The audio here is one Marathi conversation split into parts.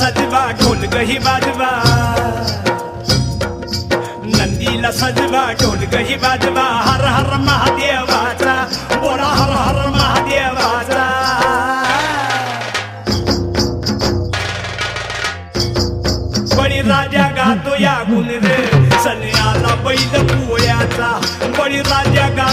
ढोलकही वाजवा. नंदीला सजवा ढोलकही वाजवा. हर हर महादेवाचा बोला हर हर महादेवाचा बळी राजा गातो या गुण रे. सन्याला बैल पोळ्याचा बळी राजा गा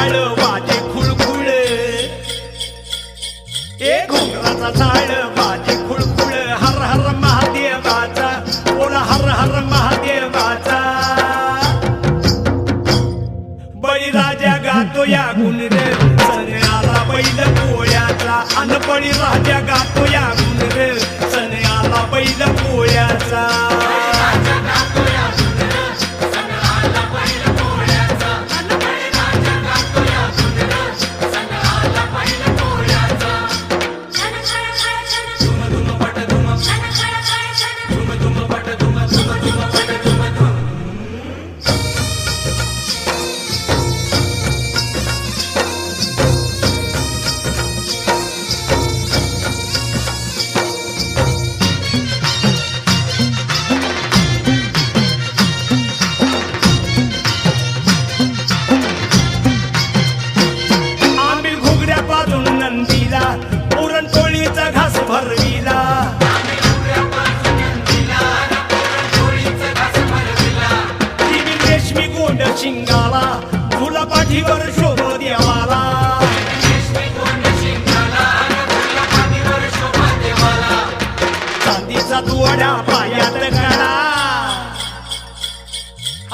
झाड माझे खुळखुळ. ए घोंगराचा झाड माझे खुळखुळ. हर हर महादेवाचा बोला हर हर महादेवाचा. बळीराजा गातो या गुण रे सन्याला बैल पोळ्याचा अन राजा गातो या गुण रेशमी गोंड शिंगाला तुला पाठीवर शोभ देवाला. चांदीचा तुवड्या पायात कडा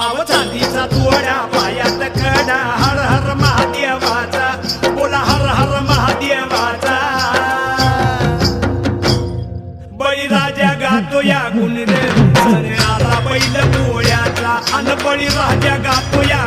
अव चांदीचा तुवड्या पायात कडा हर हर महादेवाचा बोला हर हर महादेवाचा. बळीराजा गातो या गुण रे सन्याला बैल पोळी राजा गापूया